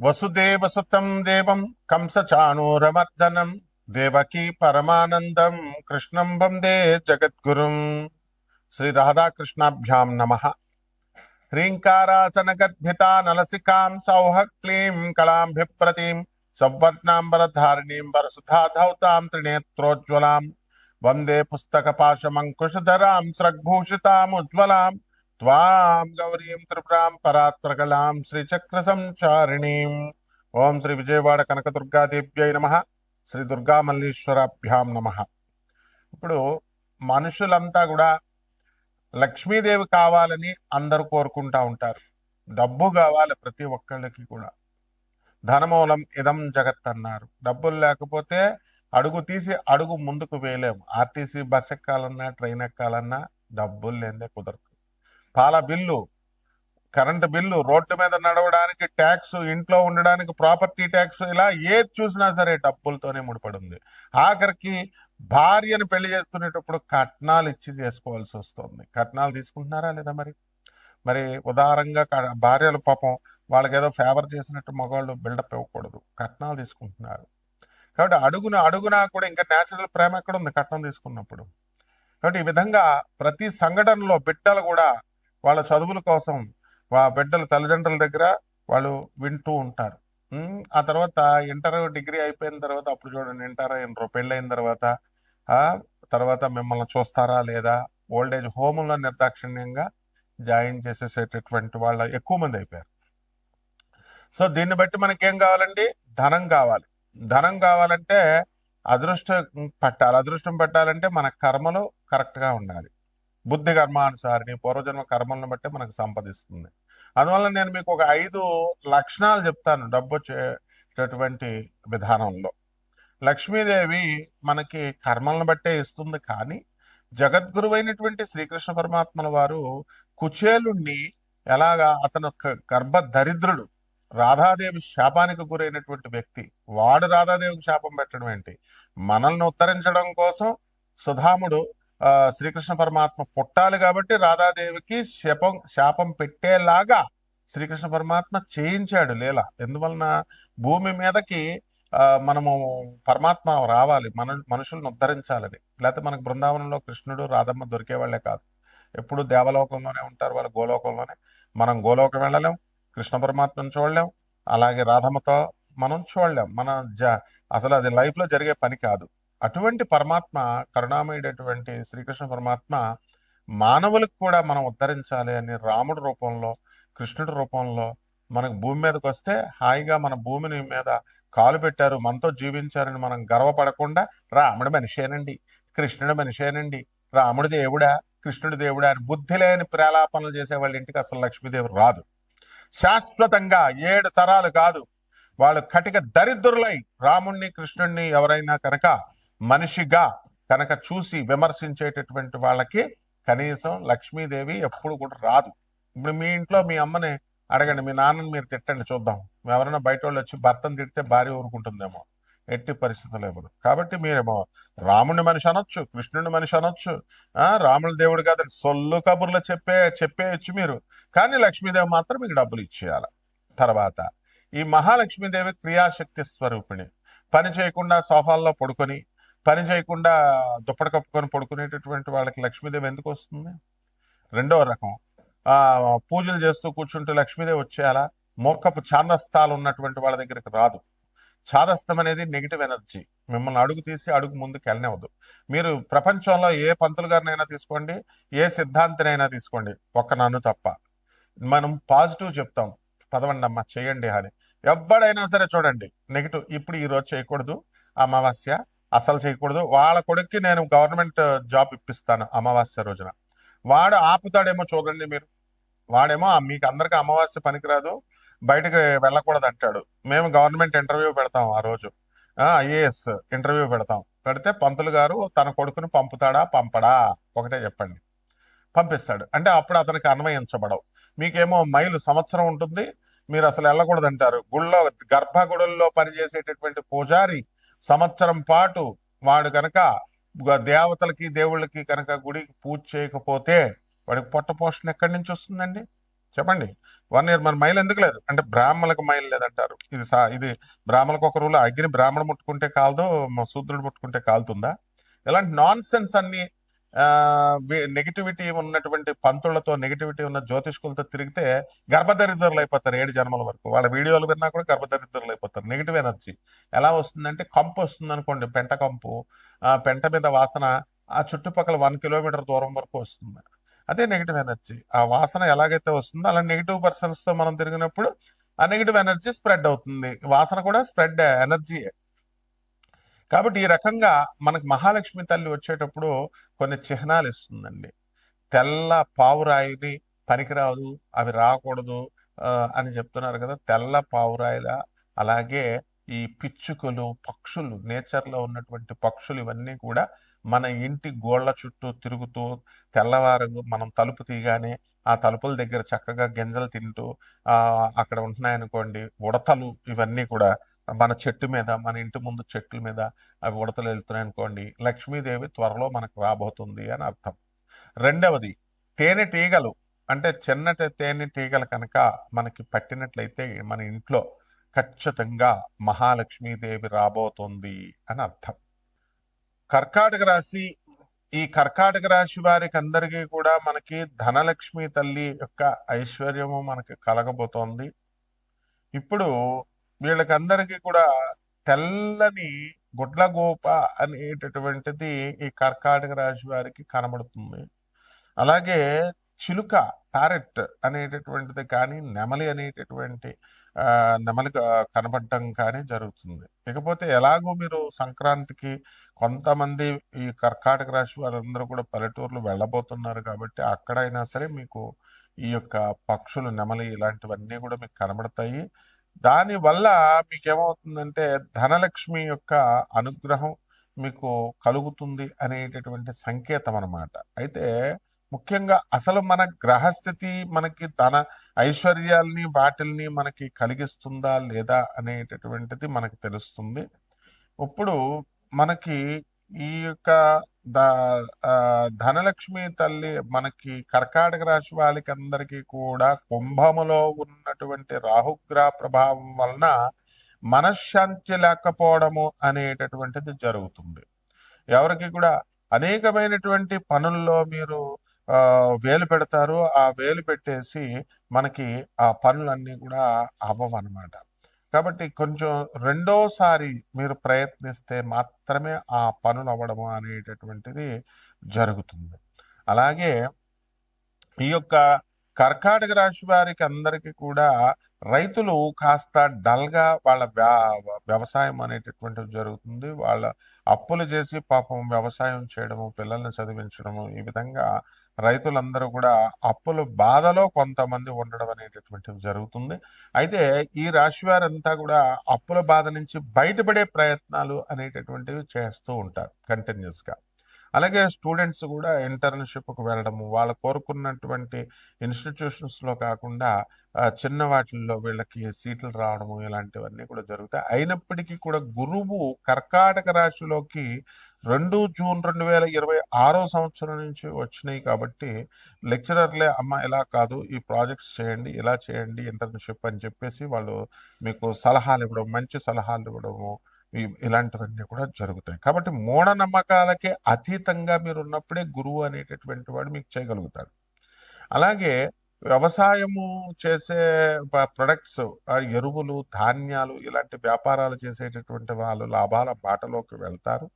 వసుదేవసుతం దేవం కంసచాణూరమర్దనం దేవకీ పరమానందం కృష్ణం వందే జగద్గురుం శ్రీ రాధాకృష్ణాభ్యాం నమ హ్రీంకారాసనగద్భితా నలసికాం సౌహ క్లీం కళాంభిప్రతీం సౌవర్ణాంబరధారిణీం వరసుధాధౌతాం త్రినేత్రోజ్వలాం వందే పుస్తకపాశమంకుశధరాం స్రగ్భూషితాముజ్వలాం త్వాం గౌరీం త్రిపురాం పరాత్పరకలాం శ్రీచక్ర సంచారిణీం ఓం శ్రీ విజయవాడ కనకదుర్గాదేవ్యై నమ శ్రీ దుర్గా మల్లీశ్వరాభ్యాం నమ ఇప్పుడు మనుషులంతా కూడా లక్ష్మీదేవి కావాలని అందరూ కోరుకుంటా ఉంటారు. డబ్బు కావాలి ప్రతి ఒక్కళ్ళకి కూడా. ధనమూలం ఇదం జగత్ అన్నారు. డబ్బులు లేకపోతే అడుగు తీసి అడుగు ముందుకు వేయలేము. ఆర్టీసీ బస్ ఎక్కాలన్నా ట్రైన్ ఎక్కాలన్నా డబ్బులు లేదే కుదరదు. పాల బిల్లు కరెంటు బిల్లు రోడ్డు మీద నడవడానికి ట్యాక్స్ ఇంట్లో ఉండడానికి ప్రాపర్టీ ట్యాక్స్ ఇలా ఏది చూసినా సరే డబ్బులతోనే ముడిపడింది. ఆఖరికి భార్యను పెళ్ళి చేసుకునేటప్పుడు కట్నాలు ఇచ్చి చేసుకోవాల్సి వస్తుంది. కట్నాలు తీసుకుంటున్నారా లేదా మరి? మరి ఉదారంగా క- భార్యలు పాపం వాళ్ళకి ఏదో ఫేవర్ చేసినట్టు మగవాళ్ళు బిల్డప్ ఇవ్వకూడదు. కట్నాలు తీసుకుంటున్నారు. కాబట్టి అడుగున అడుగునా కూడా ఇంకా న్యాచురల్ ప్రేమ ఎక్కడ ఉంది కట్నం తీసుకున్నప్పుడు? కాబట్టి ఈ విధంగా ప్రతి సంఘటనలో బిడ్డలు కూడా వాళ్ళ చదువుల కోసం వా బిడ్డల తల్లిదండ్రుల దగ్గర వాళ్ళు వింటూ ఉంటారు. ఆ తర్వాత ఇంటర్ డిగ్రీ అయిపోయిన తర్వాత అప్పుడు చూడండి ఇంటర్ ఇంటర్ పెళ్ళైన తర్వాత తర్వాత మిమ్మల్ని చూస్తారా లేదా? ఓల్డ్ ఏజ్ హోమ్లో నిర్దాక్షిణ్యంగా జాయిన్ చేసేసేటటువంటి వాళ్ళ ఎక్కువ మంది అయిపోయారు. సో దీన్ని బట్టి మనకి ఏం కావాలండి? ధనం కావాలి. ధనం కావాలంటే అదృష్టం పట్టాలి. అదృష్టం పట్టాలంటే మన కర్మలు కరెక్ట్గా ఉండాలి. బుద్ధి కర్మానుసారిని పూర్వజన్మ కర్మలను బట్టి మనకు సంపదిస్తుంది. అందువల్ల నేను మీకు ఒక ఐదు లక్షణాలు చెప్తాను డబ్బు వచ్చేటటువంటి విధానంలో. లక్ష్మీదేవి మనకి కర్మలను బట్టే ఇస్తుంది కానీ జగద్గురువైనటువంటి శ్రీకృష్ణ పరమాత్మల వారు కుచేలుణ్ణి ఎలాగా అతను గర్భ దరిద్రుడు రాధాదేవి శాపానికి గురైనటువంటి వ్యక్తి వాడు రాధాదేవికి శాపం పెట్టడం ఏంటి? మనల్ని ఉత్తరించడం కోసం సుధాముడు శ్రీకృష్ణ పరమాత్మ పుట్టాలి కాబట్టి రాధాదేవికి శపం శాపం పెట్టేలాగా శ్రీకృష్ణ పరమాత్మ చేయించాడు లీల. ఎందువలన భూమి మీదకి మనము పరమాత్మ రావాలి మన మనుషులను ఉద్ధరించాలని. లేకపోతే మనకు బృందావనంలో కృష్ణుడు రాధమ్మ దొరికేవాళ్ళే కాదు. ఎప్పుడు దేవలోకంలోనే ఉంటారు వాళ్ళు గోలోకంలోనే. మనం గోలోకం వెళ్ళలేం కృష్ణ పరమాత్మను చూడలేం అలాగే రాధమ్మతో మనం చూడలేం. మన జ అసలు అది లైఫ్లో జరిగే పని కాదు. అటువంటి పరమాత్మ కరుణామయుడటువంటి శ్రీకృష్ణ పరమాత్మ మానవులకు కూడా మనం ఉద్ధరించాలి అని రాముడి రూపంలో కృష్ణుడి రూపంలో మనకు భూమి మీదకి వస్తే హాయిగా మన భూమిని మీద కాలు పెట్టారు మనతో జీవించారని మనం గర్వపడకుండా రాముడి మనిషేనండి కృష్ణుడి మనిషేనండి రాముడి దేవుడా కృష్ణుడి దేవుడా అని బుద్ధి లేని ప్రేలాపనలు చేసే వాళ్ళ ఇంటికి అసలు లక్ష్మీదేవి రాదు. శాశ్వతంగా ఏడు తరాలు కాదు వాళ్ళు కటిక దరిద్రులై రాముణ్ణి కృష్ణుణ్ణి ఎవరైనా కనుక మనిషిగా కనుక చూసి విమర్శించేటటువంటి వాళ్ళకి కనీసం లక్ష్మీదేవి ఎప్పుడు కూడా రాదు. ఇప్పుడు మీ ఇంట్లో మీ అమ్మని అడగండి మీ నాన్నని మీరు తిట్టండి చూద్దాం. ఎవరైనా బయట వాళ్ళు వచ్చి భర్తను తిడితే భార్య ఊరుకుంటుందేమో. ఎట్టి పరిస్థితులు ఇవ్వదు కాబట్టి మీరేమో రాముని మనిషి అనొచ్చు కృష్ణుని మనిషి అనొచ్చు రాముడి దేవుడు కాదు సొల్లు కబుర్లు చెప్పే చెప్పేయచ్చు మీరు. కానీ లక్ష్మీదేవి మాత్రం మీకు డబ్బులు ఇచ్చేయాలి. తర్వాత ఈ మహాలక్ష్మీదేవి క్రియాశక్తి స్వరూపిణి. పని చేయకుండా సోఫాల్లో పడుకొని పని చేయకుండా దుప్పటి కప్పుకొని పడుకునేటటువంటి వాళ్ళకి లక్ష్మీదేవి ఎందుకు వస్తుంది? రెండో రకం. పూజలు చేస్తూ కూర్చుంటే లక్ష్మీదేవి వచ్చేయాలా? మూర్ఖపు ఛాందస్తాలు ఉన్నటువంటి వాళ్ళ దగ్గరికి రాదు. ఛాదస్తం అనేది నెగిటివ్ ఎనర్జీ మిమ్మల్ని అడుగు తీసి అడుగు ముందుకు వెళ్ళనివ్వదు. మీరు ప్రపంచంలో ఏ పంతులు గారినైనా తీసుకోండి ఏ సిద్ధాంతినైనా తీసుకోండి. ఒక్క నన్ను తప్ప. మనం పాజిటివ్ చెప్తాం. పదవండి అమ్మా చేయండి అని. ఎవడైనా సరే చూడండి నెగిటివ్ ఇప్పుడు ఈరోజు చేయకూడదు. అమావాస్య అసలు చేయకూడదు. వాళ్ళ కొడుక్కి నేను గవర్నమెంట్ జాబ్ ఇప్పిస్తాను అమావాస్య రోజున. వాడు ఆపుతాడేమో చూడండి మీరు. వాడేమో మీకు అందరికి అమావాస్య పనికిరాదు బయటకు వెళ్ళకూడదు అంటాడు. మేము గవర్నమెంట్ ఇంటర్వ్యూ పెడతాం ఆ రోజు. ఐఏఎస్ ఇంటర్వ్యూ పెడతాం. పెడితే పంతులు గారు తన కొడుకుని పంపుతాడా పంపడా? ఒకటే చెప్పండి. పంపిస్తాడు. అంటే అప్పుడు అతనికి అన్వయించబడవు. మీకేమో మైలు సంవత్సరం ఉంటుంది. మీరు అసలు వెళ్ళకూడదు అంటారు గుళ్ళో గర్భగుడుల్లో పనిచేసేటటువంటి పూజారి సంవత్సరం పాటు వాడు కనుక దేవతలకి దేవుళ్ళకి కనుక గుడికి పూజ చేయకపోతే వాడికి పొట్ట పోషణ ఎక్కడి నుంచి వస్తుందండి? చెప్పండి. వన్ ఇయర్ మన మైల్ ఎందుకు లేదు? అంటే బ్రాహ్మణులకు మైల్ లేదంటారు. ఇది సా ఇది బ్రాహ్మణులకు ఒక రూల్. అగ్ని బ్రాహ్మణ ముట్టుకుంటే కాలదు శూద్రుడు ముట్టుకుంటే కాలుతుందా? ఇలాంటి నాన్ సెన్స్ అన్ని నెగిటివిటీ ఉన్నటువంటి పంతులతో నెగిటివిటీ ఉన్న జ్యోతిష్కులతో తిరిగితే గర్భదరిద్రులు అయిపోతారు ఏడు జన్మల వరకు. వాళ్ళ వీడియోలు విన్నా కూడా గర్భదరిద్రులు అయిపోతారు. నెగిటివ్ ఎనర్జీ ఎలా వస్తుందంటే కంపు వస్తుంది అనుకోండి పెంట కంపు. ఆ పెంట మీద వాసన ఆ చుట్టుపక్కల వన్ కిలోమీటర్ దూరం వరకు వస్తుంది. అదే నెగిటివ్ ఎనర్జీ ఆ వాసన ఎలాగైతే వస్తుందో అలా నెగిటివ్ పర్సన్స్తో మనం తిరిగినప్పుడు ఆ నెగిటివ్ ఎనర్జీ స్ప్రెడ్ అవుతుంది. వాసన కూడా స్ప్రెడ్ ఎనర్జీ కాబట్టి ఈ రకంగా మనకు మహాలక్ష్మి తల్లి వచ్చేటప్పుడు కొన్ని చిహ్నాలు ఇస్తుందండి. తెల్ల పావురాయిని పనికిరాదు అవి రాకూడదు అని చెప్తున్నారు కదా. తెల్ల పావురాయిల అలాగే ఈ పిచ్చుకలు పక్షులు నేచర్లో ఉన్నటువంటి పక్షులు ఇవన్నీ కూడా మన ఇంటి గోళ్ళ చుట్టూ తిరుగుతూ తెల్లవారు మనం తలుపు తీయగానే ఆ తలుపుల దగ్గర చక్కగా గింజలు తింటూ అక్కడ ఉంటున్నాయనుకోండి ఉడతలు ఇవన్నీ కూడా మన చెట్టు మీద మన ఇంటి ముందు చెట్ల మీద అవి ఉడతలు వెళ్తున్నాయి అనుకోండి లక్ష్మీదేవి త్వరలో మనకు రాబోతుంది అని అర్థం. రెండవది తేనె తీగలు అంటే చిన్నటి తేనె తీగలు కనుక మనకి పట్టినట్లయితే మన ఇంట్లో ఖచ్చితంగా మహాలక్ష్మీదేవి రాబోతుంది అని అర్థం. కర్కాటక రాశి ఈ కర్కాటక రాశి వారికి అందరికీ కూడా మనకి ధనలక్ష్మి తల్లి యొక్క ఐశ్వర్యము మనకి కలగబోతోంది. ఇప్పుడు వీళ్ళకందరికీ కూడా తెల్లని గుడ్లగోప అనేటటువంటిది ఈ కర్కాటక రాశి వారికి కనబడుతుంది. అలాగే చిలుక ప్యారెట్ అనేటటువంటిది కానీ నెమలి అనేటటువంటి నెమలి కనబడటం కానీ జరుగుతుంది. ఇకపోతే ఎలాగో మీరు సంక్రాంతికి కొంతమంది ఈ కర్కాటక రాశి వారందరూ కూడా పల్లెటూర్లు వెళ్ళబోతున్నారు కాబట్టి అక్కడైనా సరే మీకు ఈ యొక్క పక్షులు నెమలి ఇలాంటివన్నీ కూడా మీకు కనబడతాయి. దాని వల్ల మీకు ఏమవుతుందంటే ధనలక్ష్మి యొక్క అనుగ్రహం మీకు కలుగుతుంది అనేటటువంటి సంకేతం అన్నమాట. అయితే ముఖ్యంగా అసలు మన గ్రహస్థితి మనకి ధన ఐశ్వర్యాల్ని వాటిల్ని మనకి కలిగిస్తుందా లేదా అనేటటువంటిది మనకి తెలుస్తుంది. ఇప్పుడు మనకి ఈ యొక్క ధనలక్ష్మి తల్లి మనకి కర్కాటక రాశి వాళ్ళకి అందరికీ కూడా కుంభములో ఉన్నటువంటి రాహుగ్రహ ప్రభావం వలన మనశ్శాంతి లేకపోవడము అనేటటువంటిది జరుగుతుంది. ఎవరికి కూడా అనేకమైనటువంటి పనుల్లో మీరు వేలు పెడతారు. ఆ వేలు పెట్టేసి మనకి ఆ పనులన్నీ కూడా అవ్వవన్నమాట. కాబట్టి కొంచెం రెండోసారి మీరు ప్రయత్నిస్తే మాత్రమే ఆ పనులు అవ్వడము అనేటటువంటిది జరుగుతుంది. అలాగే ఈ యొక్క కర్కాటక రాశి వారికి అందరికీ కూడా రైతులు కాస్త డల్గా వాళ్ళ వ్యవసాయం అనేటటువంటిది జరుగుతుంది. వాళ్ళ అప్పులు చేసి పాపం వ్యవసాయం చేయడము పిల్లల్ని చదివించడము ఈ విధంగా రైతులందరూ కూడా అప్పుల బాధలో కొంతమంది ఉండడం అనేటటువంటివి జరుగుతుంది. అయితే ఈ రాశి వారంతా కూడా అప్పుల బాధ నుంచి బయటపడే ప్రయత్నాలు అనేటటువంటివి చేస్తూ ఉంటారు కంటిన్యూస్గా. అలాగే స్టూడెంట్స్ కూడా ఇంటర్న్షిప్కు వెళ్ళడము వాళ్ళు కోరుకున్నటువంటి ఇన్స్టిట్యూషన్స్లో కాకుండా చిన్న వాటిల్లో వీళ్ళకి సీట్లు రావడము ఇలాంటివన్నీ కూడా జరుగుతాయి. అయినప్పటికీ కూడా గురువు కర్కాటక రాశిలోకి రెండు జూన్ రెండు వేల ఇరవై ఆరో సంవత్సరం నుంచి వచ్చినాయి కాబట్టి లెక్చరర్లే అమ్మ ఇలా కాదు ఈ ప్రాజెక్ట్స్ చేయండి ఇలా చేయండి ఇంటర్న్షిప్ అని చెప్పేసి వాళ్ళు మీకు సలహాలు ఇవ్వడం మంచి సలహాలు ఇవ్వడము ఇలాంటివన్నీ కూడా జరుగుతాయి. కాబట్టి మూఢనమ్మకాలకే అతీతంగా మీరు ఉన్నప్పుడే గురువు అనేటటువంటి వాడు మీకు చేయగలుగుతాడు. అలాగే వ్యవసాయము చేసే ప్రొడక్ట్స్ ఎరువులు ధాన్యాలు ఇలాంటి వ్యాపారాలు చేసేటటువంటి వాళ్ళు లాభాల బాటలోకి వెళ్తారు.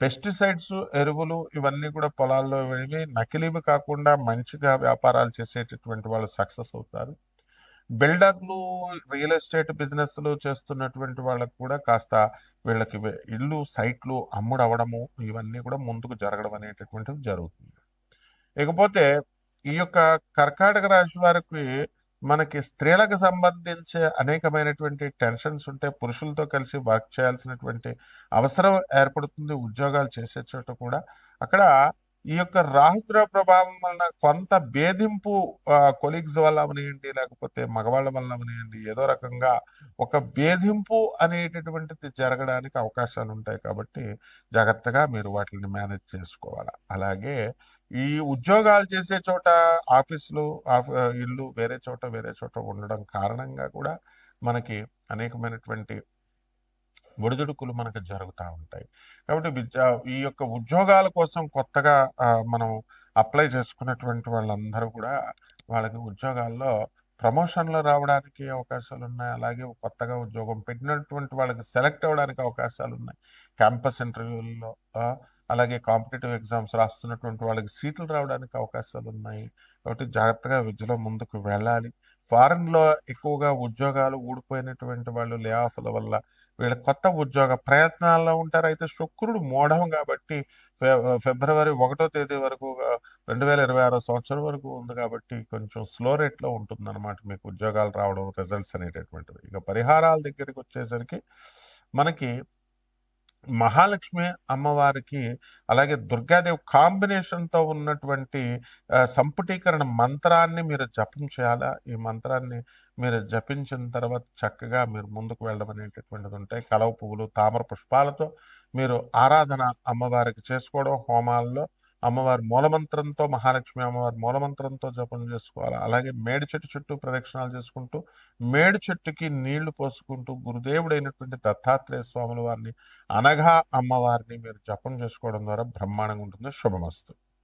పెస్టిసైడ్స్ ఎరువులు ఇవన్నీ కూడా పొలాల్లో వెళ్ళి నకిలీవి కాకుండా మంచిగా వ్యాపారాలు చేసేటటువంటి వాళ్ళు సక్సెస్ అవుతారు. బిల్డర్లు రియల్ ఎస్టేట్ బిజినెస్లు చేస్తున్నటువంటి వాళ్ళకు కూడా కాస్త వీళ్ళకి ఇల్లు సైట్లు అమ్ముడవడము ఇవన్నీ కూడా ముందుకు జరగడం అనేటటువంటిది జరుగుతుంది. ఇకపోతే ఈ యొక్క కర్కాటక రాశి వారికి మనకి స్త్రీలకు సంబంధించే అనేకమైనటువంటి టెన్షన్స్ ఉంటే పురుషులతో కలిసి వర్క్ చేయాల్సినటువంటి అవసరం ఏర్పడుతుంది ఉద్యోగాలు చేసే చోట కూడా. అక్కడ ఈ యొక్క రాహుగ్రహ ప్రభావం వలన కొంత భేదింపు కొలీగ్స్ వల్ల అవనియండి లేకపోతే మగవాళ్ళ వల్ల అవనియండి ఏదో రకంగా ఒక భేదింపు అనేటటువంటిది జరగడానికి అవకాశాలు ఉంటాయి కాబట్టి జాగ్రత్తగా మీరు వాటిని మేనేజ్ చేసుకోవాలి. అలాగే ఈ ఉద్యోగాలు చేసే చోట ఆఫీసులు ఆఫ్ ఇల్లు వేరే చోట వేరే చోట ఉండడం కారణంగా కూడా మనకి అనేకమైనటువంటి ఒడిదుడుకులు మనకు జరుగుతూ ఉంటాయి. కాబట్టి విద్య ఈ యొక్క ఉద్యోగాల కోసం కొత్తగా మనం అప్లై చేసుకున్నటువంటి వాళ్ళందరూ కూడా వాళ్ళకి ఉద్యోగాల్లో ప్రమోషన్లు రావడానికి అవకాశాలు ఉన్నాయి. అలాగే కొత్తగా ఉద్యోగం పెట్టినటువంటి వాళ్ళకి సెలెక్ట్ అవ్వడానికి అవకాశాలు ఉన్నాయి. క్యాంపస్ ఇంటర్వ్యూల్లో అలాగే కాంపిటేటివ్ ఎగ్జామ్స్ రాస్తున్నటువంటి వాళ్ళకి సీట్లు రావడానికి అవకాశాలు ఉన్నాయి. కాబట్టి జాగ్రత్తగా విద్యలో ముందుకు వెళ్ళాలి. ఫారెన్లో ఎక్కువగా ఉద్యోగాలు ఊడిపోయినటువంటి వాళ్ళు లే ఆఫ్ల వల్ల వీళ్ళ కొత్త ఉద్యోగ ప్రయత్నాల్లో ఉంటారు. అయితే శుక్రుడు మూఢం కాబట్టి ఫె- ఫిబ్రవరి ఒకటో తేదీ వరకు రెండు వేల ఇరవై ఆరో సంవత్సరం వరకు ఉంది కాబట్టి కొంచెం స్లో రేట్లో ఉంటుంది అనమాట మీకు ఉద్యోగాలు రావడం రిజల్ట్స్ అనేటటువంటివి. ఇక పరిహారాల దగ్గరికి వచ్చేసరికి మనకి మహాలక్ష్మి అమ్మవారికి అలాగే దుర్గాదేవి కాంబినేషన్తో ఉన్నటువంటి సంపుటీకరణ మంత్రాన్ని మీరు జపం చేయాలా? ఈ మంత్రాన్ని మీరు జపించిన తర్వాత చక్కగా మీరు ముందుకు వెళ్ళడం అనేటటువంటిది ఉంటాయి. కలవ పువ్వులు తామర పుష్పాలతో మీరు ఆరాధన అమ్మవారికి చేసుకోవడం హోమాల్లో. అమ్మవారి మూలమంత్రంతో మహాలక్ష్మి అమ్మవారి మూలమంత్రంతో జపం చేసుకోవాలి. అలాగే మేడి చెట్టు చుట్టూ ప్రదక్షిణాలు చేసుకుంటూ మేడి చెట్టుకి నీళ్ళు పోసుకుంటూ గురుదేవుడైనటువంటి దత్తాత్రేయ స్వాముల వారిని అనగా అమ్మవారిని మీరు జపం చేసుకోవడం ద్వారా బ్రహ్మాండంగా ఉంటుంది. శుభమస్తు.